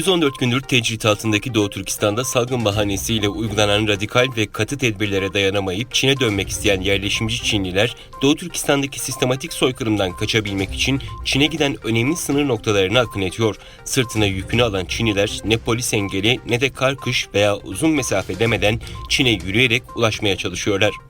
114 gündür tecrit altındaki Doğu Türkistan'da salgın bahanesiyle uygulanan radikal ve katı tedbirlere dayanamayıp Çin'e dönmek isteyen yerleşimci Çinliler, Doğu Türkistan'daki sistematik soykırımdan kaçabilmek için Çin'e giden önemli sınır noktalarına akın ediyor. Sırtına yükünü alan Çinliler ne polis engeli ne de kar kış veya uzun mesafe demeden Çin'e yürüyerek ulaşmaya çalışıyorlar.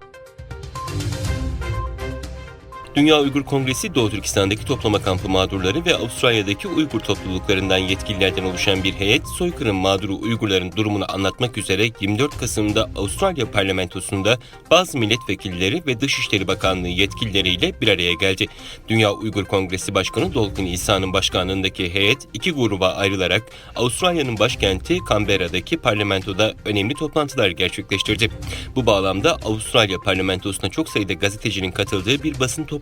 Dünya Uygur Kongresi Doğu Türkistan'daki toplama kampı mağdurları ve Avustralya'daki Uygur topluluklarından yetkililerden oluşan bir heyet soykırım mağduru Uygurların durumunu anlatmak üzere 24 Kasım'da Avustralya parlamentosunda bazı milletvekilleri ve Dışişleri Bakanlığı yetkilileriyle bir araya geldi. Dünya Uygur Kongresi Başkanı Dolkun İsa'nın başkanlığındaki heyet iki gruba ayrılarak Avustralya'nın başkenti Canberra'daki parlamentoda önemli toplantılar gerçekleştirdi. Bu bağlamda Avustralya parlamentosuna çok sayıda gazetecinin katıldığı bir basın toplantısı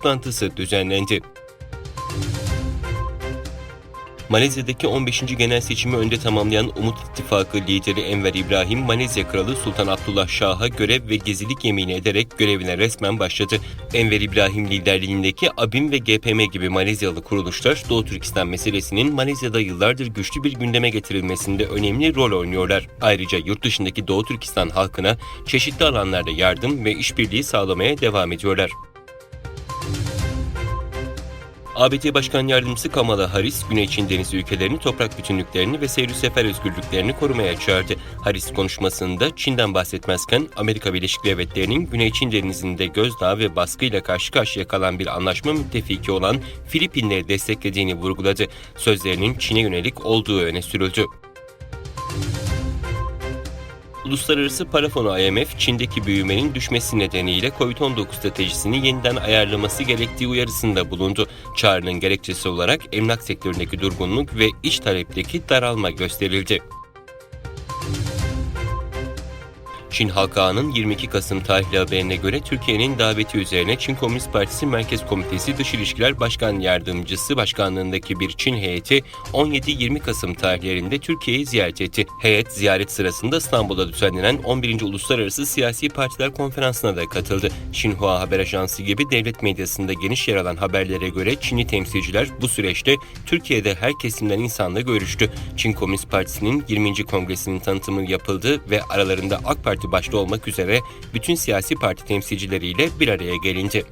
düzenlendi. Malezya'daki 15. genel seçimi önde tamamlayan Umut İttifakı lideri Enver İbrahim, Malezya Kralı Sultan Abdullah Şah'a görev ve gezilik yemini ederek görevine resmen başladı. Enver İbrahim liderliğindeki ABİM ve GPM gibi Malezyalı kuruluşlar Doğu Türkistan meselesinin Malezya'da yıllardır güçlü bir gündeme getirilmesinde önemli rol oynuyorlar. Ayrıca yurt dışındaki Doğu Türkistan halkına çeşitli alanlarda yardım ve işbirliği sağlamaya devam ediyorlar. ABD Başkan Yardımcısı Kamala Harris, Güney Çin Denizi ülkelerini toprak bütünlüklerini ve seyir sefer özgürlüklerini korumaya çağırdı. Harris konuşmasında Çin'den bahsetmezken Amerika Birleşik Devletleri'nin Güney Çin Denizi'nde gözdağı ve baskıyla karşı karşıya kalan bir anlaşma müttefiki olan Filipinleri desteklediğini vurguladı. Sözlerinin Çin'e yönelik olduğu öne sürüldü. Uluslararası Para Fonu IMF, Çin'deki büyümenin düşmesi nedeniyle COVID-19 stratejisini yeniden ayarlaması gerektiği uyarısında bulundu. Çağrının gerekçesi olarak emlak sektöründeki durgunluk ve iç talepteki daralma gösterildi. Çin Halk Ağa'nın 22 Kasım tarihli haberine göre Türkiye'nin daveti üzerine Çin Komünist Partisi Merkez Komitesi Dış İlişkiler Başkan Yardımcısı başkanlığındaki bir Çin heyeti 17-20 Kasım tarihlerinde Türkiye'yi ziyaret etti. Heyet ziyaret sırasında İstanbul'da düzenlenen 11. Uluslararası Siyasi Partiler Konferansı'na da katıldı. Xinhua Haber Ajansı gibi devlet medyasında geniş yer alan haberlere göre Çinli temsilciler bu süreçte Türkiye'de her kesimden insanla görüştü. Çin Komünist Partisi'nin 20. kongresinin tanıtımı yapıldı ve aralarında AK Parti başta olmak üzere bütün siyasi parti temsilcileriyle bir araya gelindi.